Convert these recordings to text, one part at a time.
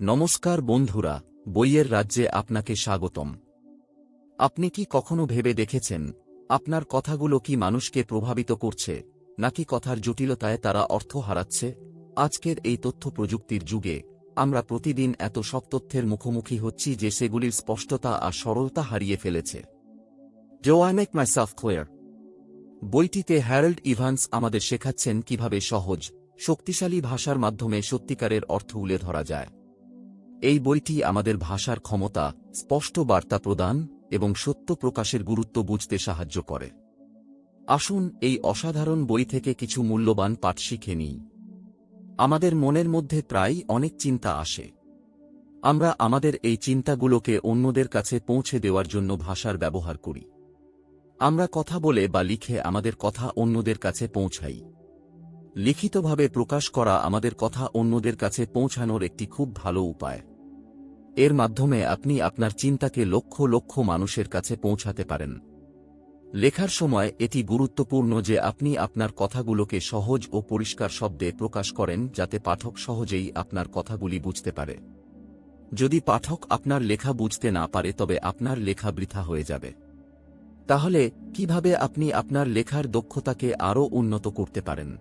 নমস্কার বন্ধুরা, বইয়ের রাজ্যে আপনাকে স্বাগতম। আপনি কি কখনো ভেবে দেখেছেন, আপনার কথাগুলো কি মানুষকে প্রভাবিত করছে, নাকি কথার জটিলতায় তারা অর্থ হারাচ্ছে? আজকের এই তথ্য প্রযুক্তির যুগে, আমরা প্রতিদিন এত সব তথ্যের মুখোমুখি হচ্ছি যে সেগুলির স্পষ্টতা আর সরলতা হারিয়ে ফেলেছে। Do I make my clear বইটিতে হ্যারল্ড ইভান্স আমাদের শেখাচ্ছেন কীভাবে সহজ, শক্তিশালী ভাষার মাধ্যমে সত্যিকারের অর্থ উলে ধরা যায়। এই বইটি আমাদের ভাষার ক্ষমতা, স্পষ্ট বার্তা প্রদান এবং সত্য প্রকাশের গুরুত্ব বুঝতে সাহায্য করে। আসুন এই অসাধারণ বই থেকে কিছু মূল্যবান পাঠ শিখে নিই। আমাদের মনের মধ্যে প্রায় অনেক চিন্তা আসে। আমরা আমাদের এই চিন্তাগুলোকে অন্যদের কাছে পৌঁছে দেওয়ার জন্য ভাষার ব্যবহার করি। আমরা কথা বলে বা লিখে আমাদের কথা অন্যদের কাছে পৌঁছাই। লিখিতভাবে প্রকাশ করা আমাদের কথা অন্যদের কাছে পৌঁছানোর একটি খুব ভালো উপায়। এর মাধ্যমে আপনি আপনার চিন্তাকে লক্ষ লক্ষ মানুষের কাছে পৌঁছাতে পারেন। লেখার সময় এটি গুরুত্বপূর্ণ যে আপনি আপনার কথাগুলোকে সহজ ও পরিষ্কার শব্দে প্রকাশ করেন যাতে পাঠক সহজেই আপনার কথাগুলি বুঝতে পারে। যদি পাঠক আপনার লেখা বুঝতে না পারে, তবে আপনার লেখা বৃথা হয়ে যাবে। তাহলে, কীভাবে আপনি আপনার লেখার দক্ষতাকে আরও উন্নত করতে পারেন?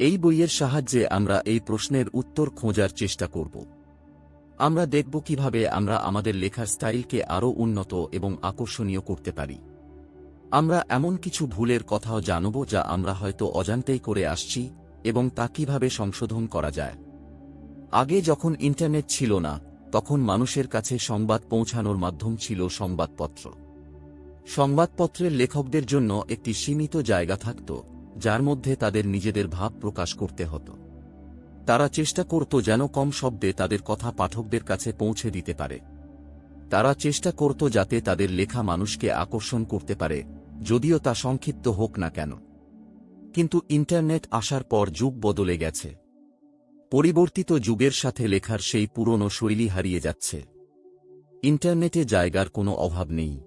এই বইয়ের সাহায্যে আমরা এই প্রশ্নের উত্তর খোঁজার চেষ্টা করব। আমরা দেখব কীভাবে আমরা আমাদের লেখার স্টাইলকে আরও উন্নত এবং আকর্ষণীয় করতে পারি। আমরা এমন কিছু ভুলের কথাও জানব যা আমরা হয়তো অজান্তেই করে আসছি এবং তা কীভাবে সংশোধন করা যায়। আগে যখন ইন্টারনেট ছিল না, তখন মানুষের কাছে সংবাদ পৌঁছানোর মাধ্যম ছিল সংবাদপত্র। সংবাদপত্রের লেখকদের জন্য একটি সীমিত জায়গা থাকত যার মধ্যে তাদের নিজেদের ভাব প্রকাশ করতে হতো। তারা চেষ্টা করত যেন কম শব্দে তাদের কথা পাঠকদের কাছে পৌঁছে দিতে পারে। তারা চেষ্টা করত যাতে তাদের লেখা মানুষকে আকর্ষণ করতে পারে, যদিও তা সংক্ষিপ্ত হোক না কেন। কিন্তু ইন্টারনেট আসার পর যুগ বদলে গেছে। পরিবর্তিত যুগের সাথে লেখার সেই পুরনো শৈলী হারিয়ে যাচ্ছে। ইন্টারনেটে জায়গার কোনো অভাব নেই।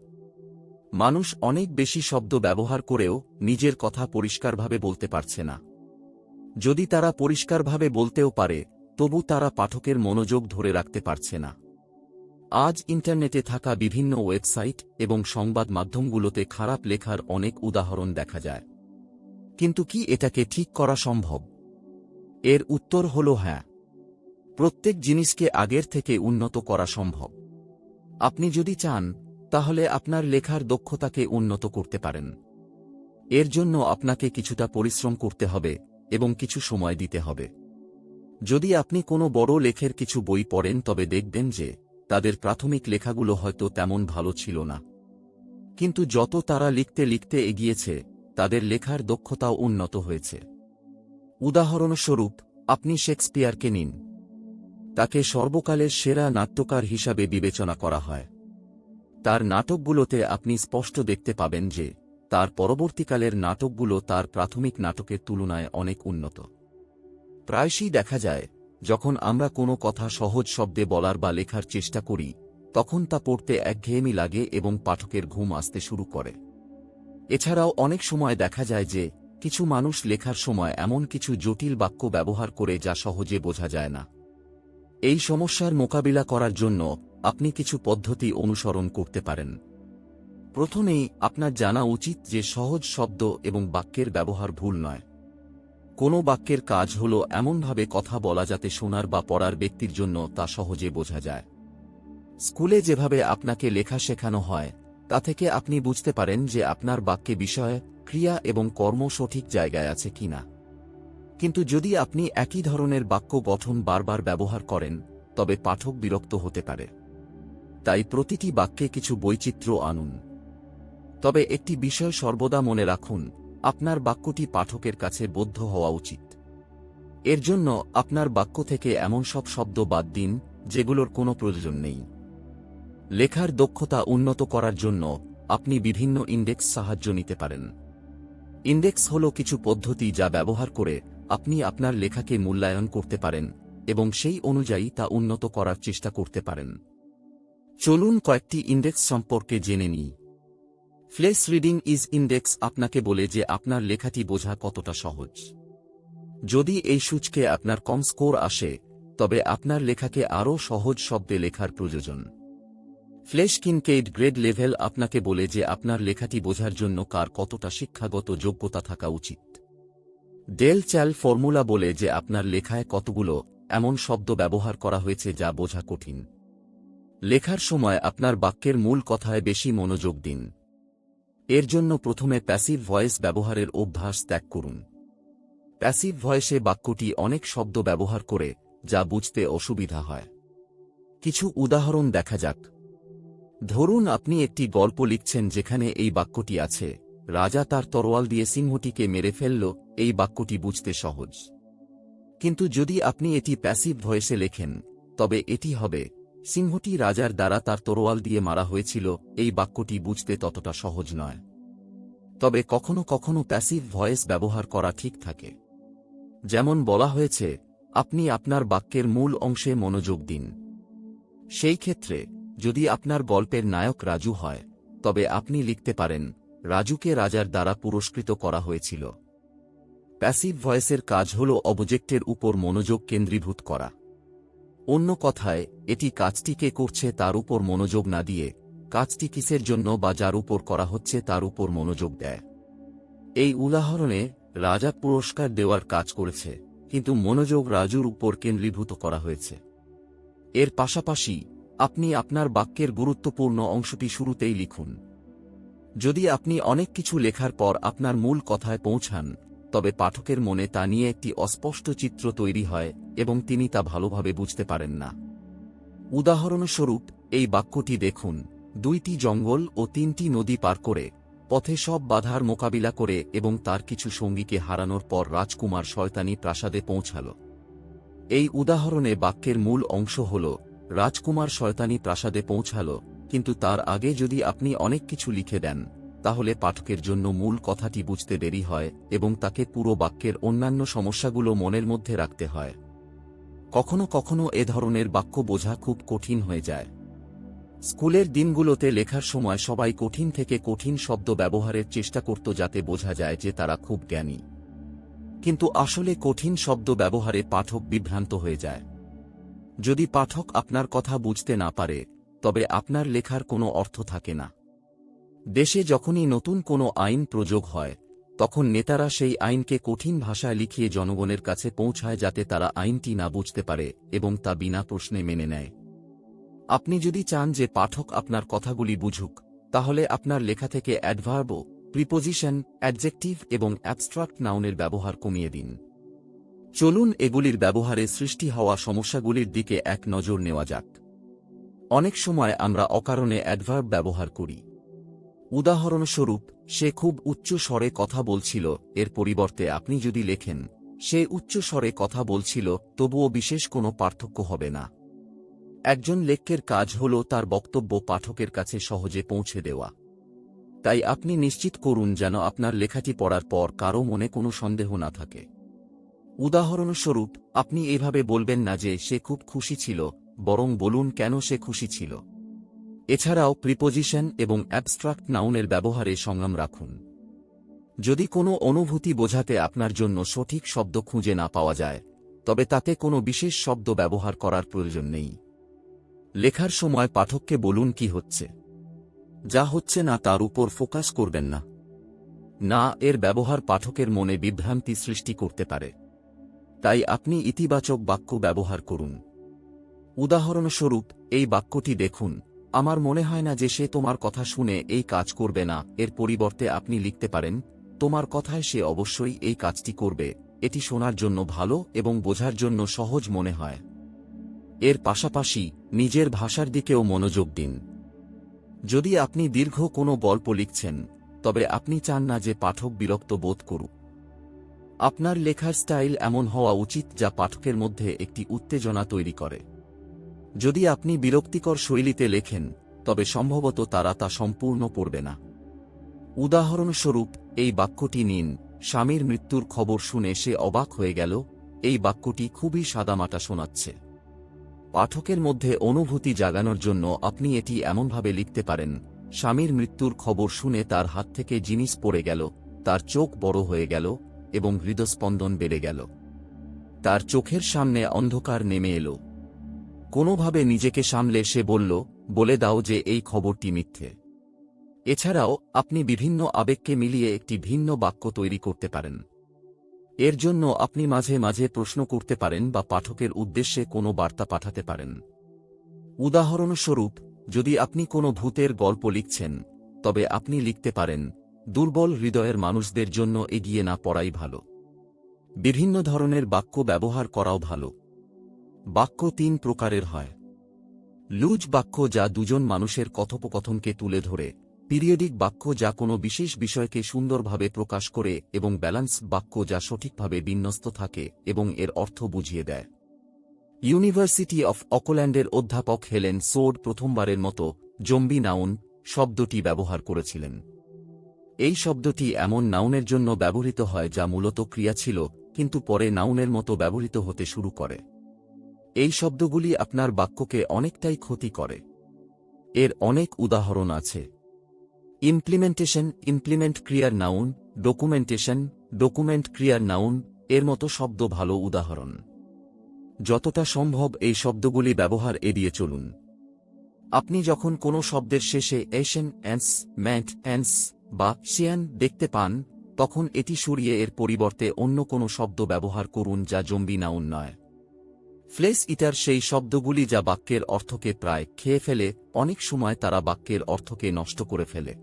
মানুষ অনেক বেশি শব্দ ব্যবহার করেও নিজের কথা পরিষ্কারভাবে বলতে পারছে না। যদি তারা পরিষ্কারভাবে বলতেও পারে, তবু তারা পাঠকের মনোযোগ ধরে রাখতে পারছে না। আজ ইন্টারনেটে থাকা বিভিন্ন ওয়েবসাইট এবং সংবাদ মাধ্যমগুলোতে খারাপ লেখার অনেক উদাহরণ দেখা যায়। কিন্তু কি এটাকে ঠিক করা সম্ভব? এর উত্তর হল হ্যাঁ। প্রত্যেক জিনিসকে আগের থেকে উন্নত করা সম্ভব। আপনি যদি চান তাহলে আপনার লেখার দক্ষতাকে উন্নত করতে পারেন। এর জন্য আপনাকে কিছুটা পরিশ্রম করতে হবে এবং কিছু সময় দিতে হবে। যদি আপনি কোনো বড় লেখের কিছু বই পড়েন, তবে দেখবেন যে তাদের প্রাথমিক লেখাগুলো হয়তো তেমন ভালো ছিল না। কিন্তু যত তারা লিখতে লিখতে এগিয়েছে, তাদের লেখার দক্ষতাও উন্নত হয়েছে। উদাহরণস্বরূপ, আপনি শেক্সপিয়ারকে নিন। তাকে সর্বকালের সেরা নাট্যকার হিসাবে বিবেচনা করা হয়। তার নাটকগুলোতে আপনি স্পষ্ট দেখতে পাবেন যে, তার পরবর্তীকালের নাটকগুলো তার প্রাথমিক নাটকের তুলনায় অনেক উন্নত। প্রায়শই দেখা যায়, যখন আমরা কোনো কথা সহজ শব্দে বলার বা লেখার চেষ্টা করি, তখন তা পড়তে একঘেয়েমি লাগে এবং পাঠকের ঘুম আসতে শুরু করে। এছাড়াও অনেক সময় দেখা যায় যে, কিছু মানুষ লেখার সময় এমন কিছু জটিল বাক্য ব্যবহার করে যা সহজে বোঝা যায় না। এই সমস্যার মোকাবিলা করার জন্য আপনি কিছু পদ্ধতি অনুসরণ করতে পারেন। প্রথমেই আপনার জানা উচিত যে সহজ শব্দ এবং বাক্যের ব্যবহার ভুল নয়। কোনো বাক্যের কাজ হল এমনভাবে কথা বলা যাতে শোনার বা পড়ার ব্যক্তির জন্য তা সহজে বোঝা যায়। স্কুলে যেভাবে আপনাকে লেখা শেখানো হয়, তা থেকে আপনি বুঝতে পারেন যে আপনার বাক্যে বিষয়, ক্রিয়া এবং কর্ম সঠিক জায়গায় আছে কিনা কিন্তু যদি আপনি একই ধরনের বাক্য গঠন বারবার ব্যবহার করেন, তবে পাঠক বিরক্ত হতে পারে। তাই প্রতিটি বাক্যে কিছু বৈচিত্র্য আনুন। তবে একটি বিষয় সর্বদা মনে রাখুন, আপনার বাক্যটি পাঠকের কাছে বদ্ধ হওয়া উচিত। এর জন্য আপনার বাক্য থেকে এমন সব শব্দ বাদ দিন, যেগুলোর কোনো প্রয়োজন নেই। লেখার দক্ষতা উন্নত করার জন্য আপনি বিভিন্ন ইন্ডেক্স সাহায্য নিতে পারেন। ইন্ডেক্স হল কিছু পদ্ধতি যা ব্যবহার করে আপনি আপনার লেখাকে মূল্যায়ন করতে পারেন এবং সেই অনুযায়ী তা উন্নত করার চেষ্টা করতে পারেন। চলুন কয়েকটি ইন্ডেক্স সম্পর্কে জেনে নিই। ফ্লেস রিডিং ইজ ইন্ডেক্স আপনাকে বলে যে আপনার লেখাটি বোঝা কতটা সহজ। যদি এই সূচকে আপনার কম স্কোর আসে, তবে আপনার লেখাকে আরও সহজ শব্দে লেখার প্রয়োজন। ফ্লেশ কিনকেইড গ্রেড লেভেল আপনাকে বলে যে আপনার লেখাটি বোঝার জন্য কার কতটা শিক্ষাগত যোগ্যতা থাকা উচিত। ডেল চ্যাল ফর্মুলা বলে যে আপনার লেখায় কতগুলো এমন শব্দ ব্যবহার করা হয়েছে যা বোঝা কঠিন। লেখার সময় আপনার বাক্যের মূল কথায় বেশি মনোযোগ দিন। এর জন্য প্রথমে প্যাসিভ ভয়েস ব্যবহারের অভ্যাস ত্যাগ করুন। প্যাসিভ ভয়েসে বাক্যটি অনেক শব্দ ব্যবহার করে, যা বুঝতে অসুবিধা হয়। কিছু উদাহরণ দেখা যাক। ধরুন আপনি একটি গল্প লিখছেন যেখানে এই বাক্যটি আছে, রাজা তার তরোয়াল দিয়ে সিংহটিকে মেরে ফেলল, এই বাক্যটি বুঝতে সহজ। কিন্তু যদি আপনি এটি প্যাসিভ ভয়েসে লেখেন, তবে এটি হবে সিংহটি রাজার দ্বারা তার তরোয়াল দিয়ে মারা হয়েছিল, এই বাক্যটি বুঝতে ততটা সহজ নয়। তবে কখনো কখনো প্যাসিভ ভয়েস ব্যবহার করা ঠিক থাকে। যেমন বলা হয়েছে, আপনি আপনার বাক্যের মূল অংশে মনোযোগ দিন। সেই ক্ষেত্রে, যদি আপনার গল্পের নায়ক রাজু হয়, তবে আপনি লিখতে পারেন, রাজুকে রাজার দ্বারা পুরস্কৃত করা হয়েছিল। প্যাসিভ ভয়েসের কাজ হল অবজেক্টের উপর মনোযোগ কেন্দ্রীভূত করা। অন্য কথায়, এটি কাজটি কে করছে তার উপর মনোযোগ না দিয়ে, কাজটি কিসের জন্য বা যার উপর করা হচ্ছে তার উপর মনোযোগ দেয়। এই উদাহরণে রাজা পুরস্কার দেওয়ার কাজ করেছে, কিন্তু মনোযোগ রাজুর উপর কেন্দ্রীভূত করা হয়েছে। এর পাশাপাশি, আপনি আপনার বাক্যের গুরুত্বপূর্ণ অংশটি শুরুতেই লিখুন। যদি আপনি অনেক কিছু লেখার পর আপনার মূল কথায় পৌঁছান, তবে পাঠকের মনে তা নিয়ে একটি অস্পষ্ট চিত্র তৈরি হয় এবং তিনি তা ভালোভাবে বুঝতে পারেন না। উদাহরণস্বরূপ, এই বাক্যটি দেখুন, দুইটি জঙ্গল ও তিনটি নদী পার করে, পথে সব বাধার মোকাবিলা করে এবং তার কিছু সঙ্গীকে হারানোর পর রাজকুমার শয়তানি প্রাসাদে পৌঁছাল। এই উদাহরণে বাক্যের মূল অংশ হল, রাজকুমার শয়তানি প্রাসাদে পৌঁছাল, কিন্তু তার আগে যদি আপনি অনেক কিছু লিখে দেন, তাহলে পাঠকের জন্য মূল কথাটি বুঝতে দেরি হয় এবং তাকে পুরো বাক্যের অন্যান্য সমস্যাগুলো মনের মধ্যে রাখতে হয়। কখনো কখনো এ ধরনের বাক্য বোঝা খুব কঠিন হয়ে যায়। স্কুলের দিনগুলোতে লেখার সময় সবাই কঠিন থেকে কঠিন শব্দ ব্যবহারের চেষ্টা করত যাতে বোঝা যায় যে তারা খুব জ্ঞানী। কিন্তু আসলে কঠিন শব্দ ব্যবহারে পাঠক বিভ্রান্ত হয়ে যায়। যদি পাঠক আপনার কথা বুঝতে না পারে, তবে আপনার লেখার কোনো অর্থ থাকে না। দেশে যখনই নতুন কোনো আইন প্রযোগ হয় তখন নেতারা সেই আইনকে কঠিন ভাষায় লিখিয়ে জনগণের কাছে পৌঁছায় যাতে তারা আইনটি না বুঝতে পারে এবং তা বিনা প্রশ্নে মেনে নেয়। আপনি যদি চান যে পাঠক আপনার কথাগুলি বুঝুক, তাহলে আপনার লেখা থেকে অ্যাডভার্ব প্রিপোজিশন অ্যাডজেক্টিভ এবং অ্যাবস্ট্রাক্ট নাউনের ব্যবহার কমিয়ে দিন। চলুন এগুলির ব্যবহারে সৃষ্টি হওয়া সমস্যাগুলির দিকে এক নজর নেওয়া যাক। অনেক সময় আমরা অকারণে অ্যাডভার্ব ব্যবহার করি। উদাহরণস্বরূপ, সে খুব উচ্চ স্বরে কথা বলছিল, এর পরিবর্তে আপনি যদি লেখেন, সে উচ্চ স্বরে কথা বলছিল, তবুও বিশেষ কোনো পার্থক্য হবে না। একজন লেখকের কাজ হল তার বক্তব্য পাঠকের কাছে সহজে পৌঁছে দেওয়া। তাই আপনি নিশ্চিত করুন যেন আপনার লেখাটি পড়ার পর কারও মনে কোনো সন্দেহ না থাকে। উদাহরণস্বরূপ, আপনি এভাবে বলবেন না যে সে খুব খুশি ছিল, বরং বলুন কেন সে খুশি ছিল। এছাড়াও প্রিপোজিশন এবং অ্যাবস্ট্রাক্ট নাউনের ব্যবহারে সংগ্রাম রাখুন। যদি কোনো অনুভূতি বোঝাতে আপনার জন্য সঠিক শব্দ খুঁজে না পাওয়া যায়, তবে তাতে কোনো বিশেষ শব্দ ব্যবহার করার প্রয়োজন নেই। লেখার সময় পাঠককে বলুন কি হচ্ছে। যা হচ্ছে না তার উপর ফোকাস করবেন না। না, এর ব্যবহার পাঠকের মনে বিভ্রান্তি সৃষ্টি করতে পারে। তাই আপনি ইতিবাচক বাক্য ব্যবহার করুন। উদাহরণস্বরূপ, এই বাক্যটি দেখুন আমার মনে হয় না যে সে তোমার কথা শুনে এই কাজ করবে না। এর পরিবর্তে আপনি লিখতে পারেন, তোমার কথায় সে অবশ্যই এই কাজটি করবে। এটি শোনার জন্য ভালো এবং বোঝার জন্য সহজ মনে হয়। এর পাশাপাশি, নিজের ভাষার দিকেও মনোযোগ দিন। যদি আপনি দীর্ঘ কোনো গল্প লিখছেন, তবে আপনি চান না যে পাঠক বিরক্ত বোধ করুক। আপনার লেখার স্টাইল এমন হওয়া উচিত যা পাঠকের মধ্যে একটি উত্তেজনা তৈরি করে। যদি আপনি বিরক্তিকর শৈলীতে লেখেন, তবে সম্ভবত তারা তা সম্পূর্ণ পড়বে না। উদাহরণস্বরূপ, এই বাক্যটি নিন, স্বামীর মৃত্যুর খবর শুনে সে অবাক হয়ে গেল, এই বাক্যটি খুবই সাদামাটা শোনাচ্ছে। পাঠকের মধ্যে অনুভূতি জাগানোর জন্য আপনি এটি এমনভাবে লিখতে পারেন, স্বামীর মৃত্যুর খবর শুনে তার হাত থেকে জিনিস পড়ে গেল, তার চোখ বড় হয়ে গেল, এবং হৃদস্পন্দন বেড়ে গেল। তার চোখের সামনে অন্ধকার নেমে এলো। কোনোভাবে নিজেকে সামলে সে বলল, বলে দাও যে এই খবরটি মিথ্যে। এছাড়াও, আপনি বিভিন্ন আবেগকে মিলিয়ে একটি ভিন্ন বাক্য তৈরি করতে পারেন। এর জন্য আপনি মাঝে মাঝে প্রশ্ন করতে পারেন বা পাঠকের উদ্দেশ্যে কোনো বার্তা পাঠাতে পারেন। উদাহরণস্বরূপ, যদি আপনি কোনো ভূতের গল্প লিখছেন, তবে আপনি লিখতে পারেন, দুর্বল হৃদয়ের মানুষদের জন্য এগিয়ে না পড়াই ভালো। বিভিন্ন ধরনের বাক্য ব্যবহার করাও ভালো। বাক্য তিন প্রকারের হয়। লুজ বাক্য যা দুজন মানুষের কথোপকথনকে তুলে ধরে, পিরিয়ডিক বাক্য যা কোনো বিশেষ বিষয়কে সুন্দরভাবে প্রকাশ করে এবং ব্যালান্স বাক্য যা সঠিকভাবে বিন্যস্ত থাকে এবং এর অর্থ বুঝিয়ে দেয়। ইউনিভার্সিটি অফ অকল্যান্ডের অধ্যাপক হেলেন সোড প্রথমবারের মতো জম্বি নাউন শব্দটি ব্যবহার করেছিলেন। এই শব্দটি এমন নাউনের জন্য ব্যবহৃত হয় যা মূলত ক্রিয়া ছিল, কিন্তু পরে নাউনের মতো ব্যবহৃত হতে শুরু করে। এই শব্দগুলি আপনার বাক্যকে অনেকটাই ক্ষতি করে। এর অনেক উদাহরণ আছে। ইমপ্লিমেন্টেশন ইমপ্লিমেন্ট ক্রিয়ার নাউন ডকুমেন্টেশন ডকুমেন্ট ক্রিয়ার নাউন এর মতো শব্দ ভালো উদাহরণ। যতটা সম্ভব এই শব্দগুলি ব্যবহার এড়িয়ে চলুন। আপনি যখন কোনো শব্দের শেষে এশন অ্যান্স ম্যান্ট অ্যান্স বা শিয়ান দেখতে পান, তখন এটি সরিয়ে এর পরিবর্তে অন্য কোনো শব্দ ব্যবহার করুন যা জম্বি নাউন নয়। ফ্লেস ইটার সেই শব্দগুলি যা বাক্যের অর্থকে প্রায় খেয়ে ফেলে, অনেক সময় তারা বাক্যের অর্থকে নষ্ট করে ফেলে।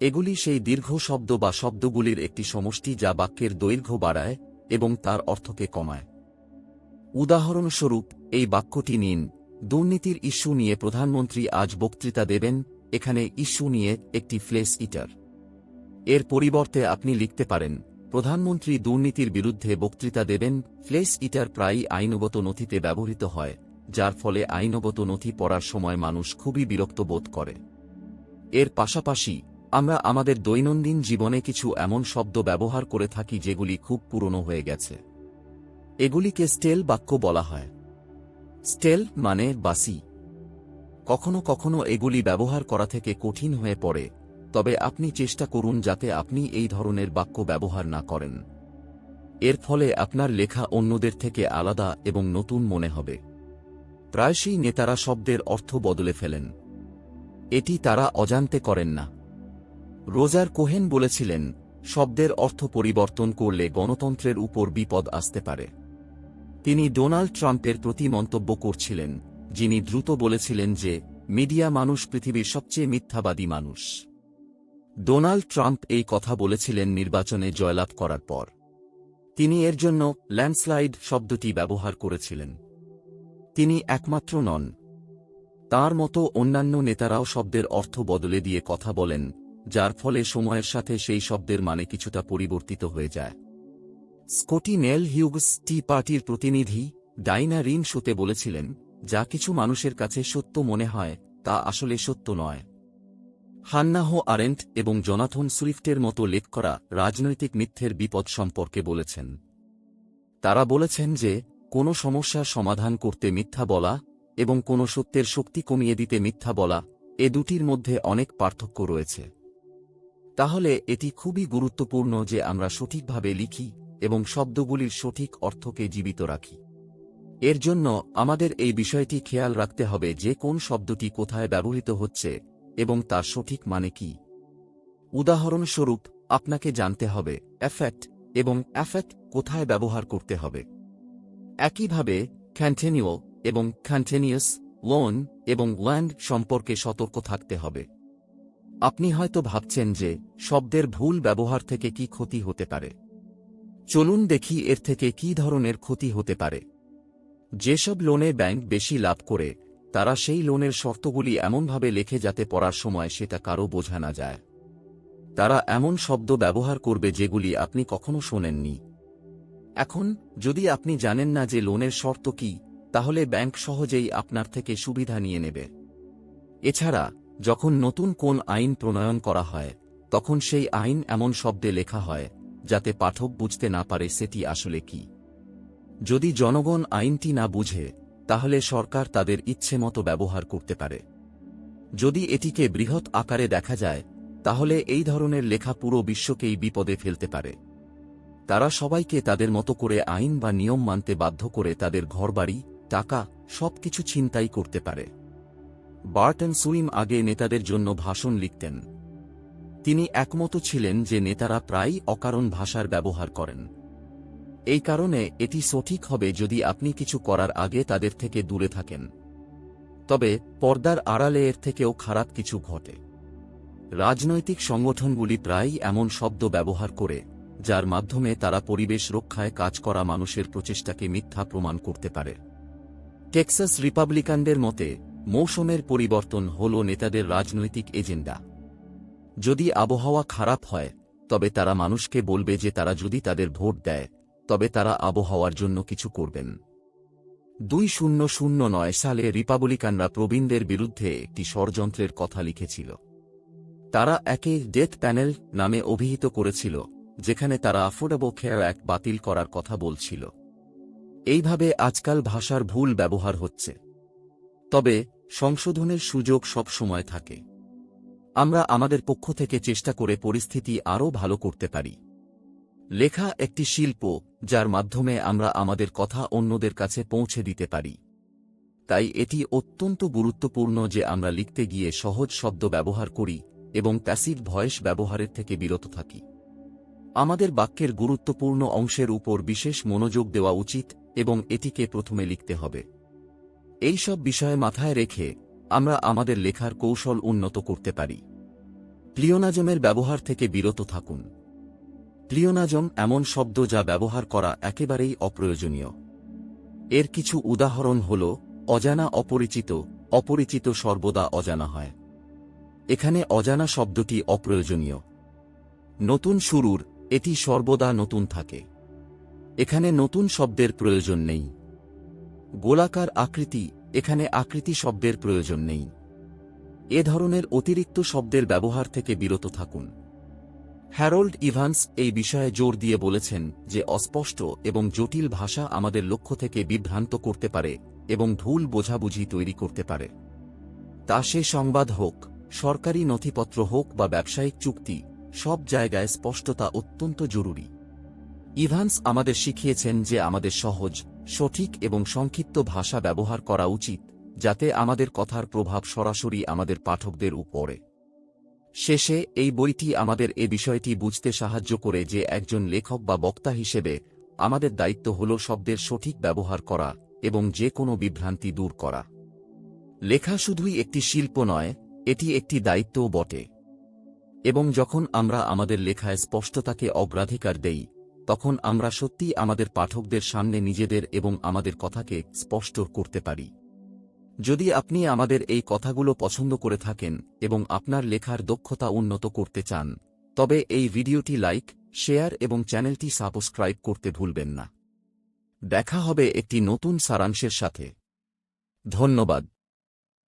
এগুলি সেই দীর্ঘ শব্দ বা শব্দগুলির একটি সমষ্টি যা বাক্যের দৈর্ঘ্য বাড়ায় এবং তার অর্থকে কমায়। উদাহরণস্বরূপ, এই বাক্যটি নিন, দুর্নীতির ইস্যু নিয়ে প্রধানমন্ত্রী আজ বক্তৃতা দেবেন, এখানে ইস্যু নিয়ে একটি ফ্লেস ইটার। এর পরিবর্তে আপনি লিখতে পারেন প্রধানমন্ত্রী দুর্নীতির বিরুদ্ধে বক্তৃতা দেবেন, ফ্লেস ইটার প্রায়ই আইনগত নথিতে ব্যবহৃত হয়, যার ফলে আইনগত নথি পড়ার সময় মানুষ খুবই বিরক্ত বোধ করে। এর পাশাপাশি, আমরা আমাদের দৈনন্দিন জীবনে কিছু এমন শব্দ ব্যবহার করে থাকি যেগুলি খুব পুরনো হয়ে গেছে। এগুলিকে স্টেল বাক্য বলা হয়। স্টেল মানে বাসি। কখনো কখনো এগুলি ব্যবহার করা থেকে কঠিন হয়ে পড়ে তবে আপনি চেষ্টা করুন যাতে আপনি এই ধরনের বাক্য ব্যবহার না করেন। এর ফলে আপনার লেখা অন্যদের থেকে আলাদা এবং নতুন মনে হবে। প্রায়শই নেতারা শব্দের অর্থ বদলে ফেলেন। এটি তারা অজান্তে করেন না। রোজার কোহেন বলেছিলেন, শব্দের অর্থ পরিবর্তন করলে গণতন্ত্রের উপর বিপদ আসতে পারে। তিনি ডোনাল্ড ট্রাম্পের প্রতি মন্তব্য করছিলেন, যিনি দ্রুত বলেছিলেন যে, মিডিয়া মানুষ পৃথিবীর সবচেয়ে মিথ্যাবাদী মানুষ। ডোনাল্ড ট্রাম্প এই কথা বলেছিলেন নির্বাচনে জয়লাভ করার পর। তিনি এর জন্য ল্যান্ডস্লাইড শব্দটি ব্যবহার করেছিলেন। তিনি একমাত্র নন। তার মতো অন্যান্য নেতারাও শব্দের অর্থ বদলে দিয়ে কথা বলেন, যার ফলে সময়ের সাথে সেই শব্দের মানে কিছুটা পরিবর্তিত হয়ে যায়। স্কটি নেল হিউগস টি পার্টির প্রতিনিধি ডাইনা রিন শোতে বলেছিলেন, যা কিছু মানুষের কাছে সত্য মনে হয়, তা আসলে সত্য নয়। হান্নাহ আরেন্ট এবং জনাথন সুইফটের মতো লেখ করা রাজনৈতিক মিথ্যের বিপদ সম্পর্কে বলেছেন। তারা বলেছেন যে, কোনো সমস্যার সমাধান করতে মিথ্যা বলা এবং কোনো সত্যের শক্তি কমিয়ে দিতে মিথ্যা বলা এ দুটির মধ্যে অনেক পার্থক্য রয়েছে। তাহলে এটি খুবই গুরুত্বপূর্ণ যে আমরা সঠিকভাবে লিখি এবং শব্দগুলির সঠিক অর্থকে জীবিত রাখি। এর জন্য আমাদের এই বিষয়টি খেয়াল রাখতে হবে যে কোন শব্দটি কোথায় ব্যবহৃত হচ্ছে এবং তার সঠিক মানে কি? উদাহরণস্বরূপ, আপনাকে জানতে হবে অ্যাফেক্ট এবং অ্যাফেক্ট কোথায় ব্যবহার করতে হবে। একইভাবে ক্যান্টেনিউয়াল এবং কন্টিনিউয়াস লোন এবং ল্যান্ড সম্পর্কে সতর্ক থাকতে হবে। আপনি হয়তো ভাবছেন যে, শব্দের ভুল ব্যবহার থেকে কি ক্ষতি হতে পারে। চলুন দেখি এর থেকে কি ধরনের ক্ষতি হতে পারে। যেসব লোনে ব্যাংক বেশি লাভ করে তারা সেই লোনের শর্তগুলি এমনভাবে লেখে যাতে পড়ার সময় সেটা কারও বোঝা না যায়। তারা এমন শব্দ ব্যবহার করবে যেগুলি আপনি কখনো শোনেননি। এখন, যদি আপনি জানেন না যে লোনের শর্ত কি, তাহলে ব্যাংক সহজেই আপনার থেকে সুবিধা নিয়ে নেবে। এছাড়া, যখন নতুন কোন আইন প্রণয়ন করা হয়, তখন সেই আইন এমন শব্দে লেখা হয়, যাতে পাঠক বুঝতে না পারে সেটি আসলে কি। যদি জনগণ আইনটি না বুঝে তাহলে সরকার তাদের ইচ্ছে মতো ব্যবহার করতে পারে। যদি এটিকে বৃহৎ আকারে দেখা যায়, তাহলে এই ধরনের লেখা পুরো বিশ্বকেই বিপদে ফেলতে পারে। তারা সবাইকে তাদের মতো করে আইন বা নিয়ম মানতে বাধ্য করে তাদের ঘরবাড়ি, টাকা, সবকিছু ছিনতাই করতে পারে। বার্টন সুইম আগে নেতাদের জন্য ভাষণ লিখতেন। তিনি একমত ছিলেন যে নেতারা প্রায়ই অকারণ ভাষার ব্যবহার করেন। এই কারণে এটি সঠিক হবে যদি আপনি কিছু করার আগে তাদের থেকে দূরে থাকেন। তবে, পর্দার আড়ালে এর থেকেও খারাপ কিছু ঘটে। রাজনৈতিক সংগঠনগুলি প্রায়ই এমন শব্দ ব্যবহার করে, যার মাধ্যমে তারা পরিবেশ রক্ষায় কাজ করা মানুষের প্রচেষ্টাকে মিথ্যা প্রমাণ করতে পারে। টেক্সাস রিপাবলিকানদের মতে, মৌসুমের পরিবর্তন হল নেতাদের রাজনৈতিক এজেন্ডা। যদি আবহাওয়া খারাপ হয়, তবে তারা মানুষকে বলবে যে তারা যদি তাদের ভোট দেয় তবে তারা আবহাওয়ার জন্য কিছু করবেন। দুই শূন্য শূন্য নয় সালে রিপাবলিকানরা প্রবীণদের বিরুদ্ধে একটি ষড়যন্ত্রের কথা লিখেছিল। তারা একে ডেথ প্যানেল নামে অভিহিত করেছিল, যেখানে তারা আফোর্ডেবল খেয়ার অ্যাক্ট বাতিল করার কথা বলছিল। এইভাবে আজকাল ভাষার ভুল ব্যবহার হচ্ছে। তবে সংশোধনের সুযোগ সব সময় থাকে। আমরা আমাদের পক্ষ থেকে চেষ্টা করে পরিস্থিতি আরও ভালো করতে পারি। লেখা একটি শিল্প যার মাধ্যমে আমরা আমাদের কথা অন্যদের কাছে পৌঁছে দিতে পারি। তাই এটি অত্যন্ত গুরুত্বপূর্ণ যে আমরা লিখতে গিয়ে সহজ শব্দ ব্যবহার করি এবং প্যাসিভ ভয়েস ব্যবহারের থেকে বিরত থাকি। আমাদের বাক্যের গুরুত্বপূর্ণ অংশের উপর বিশেষ মনোযোগ দেওয়া উচিত এবং এটিকে প্রথমে লিখতে হবে। এই সব বিষয়ে মাথায় রেখে আমরা আমাদের লেখার কৌশল উন্নত করতে পারি। প্লিওনাজমের ব্যবহার থেকে বিরত থাকুন। প্লিওনাজম এমন শব্দ যা ব্যবহার করা একেবারেই অপ্রয়োজনীয়। এর কিছু উদাহরণ হল, অজানা অপরিচিত অপরিচিত সর্বদা অজানা হয়। এখানে অজানা শব্দটি অপ্রয়োজনীয়। নতুন শুরুর, এটি সর্বদা নতুন থাকে। এখানে নতুন শব্দের প্রয়োজন নেই। গোলাকার আকৃতি, এখানে আকৃতি শব্দের প্রয়োজন নেই। এ ধরনের অতিরিক্ত শব্দের ব্যবহার থেকে বিরত থাকুন। হ্যারোল্ড ইভান্স এই বিষয়ে জোর দিয়ে বলেছেন যে অস্পষ্ট এবং জটিল ভাষা আমাদের লক্ষ্য থেকে বিভ্রান্ত করতে পারে এবং ভুল বোঝাবুঝি তৈরি করতে পারে। তা সে সংবাদ হোক, সরকারি নথিপত্র হোক বা ব্যবসায়িক চুক্তি, সব জায়গায় স্পষ্টতা অত্যন্ত জরুরি। ইভান্স আমাদের শিখিয়েছেন যে আমাদের সহজ, সঠিক এবং সংক্ষিপ্ত ভাষা ব্যবহার করা উচিত, যাতে আমাদের কথার প্রভাব সরাসরি আমাদের পাঠকদের উপরে। শেষে এই বইটি আমাদের এ বিষয়টি বুঝতে সাহায্য করে যে একজন লেখক বা বক্তা হিসেবে আমাদের দায়িত্ব হল শব্দের সঠিক ব্যবহার করা এবং যে কোনো বিভ্রান্তি দূর করা। লেখা শুধুই একটি শিল্প নয়, এটি একটি দায়িত্বও বটে। এবং যখন আমরা আমাদের লেখায় স্পষ্টতাকে অগ্রাধিকার দেই, তখন আমরা সত্যিই আমাদের পাঠকদের সামনে নিজেদের এবং আমাদের কথাকে স্পষ্ট করতে পারি। যদি আপনি আমাদের এই কথাগুলো পছন্দ করে থাকেন এবং আপনার লেখার দক্ষতা উন্নত করতে চান, তবে এই ভিডিওটি লাইক, শেয়ার এবং চ্যানেলটি সাবস্ক্রাইব করতে ভুলবেন না। দেখা হবে একটি নতুন সারাংশের সাথে। ধন্যবাদ।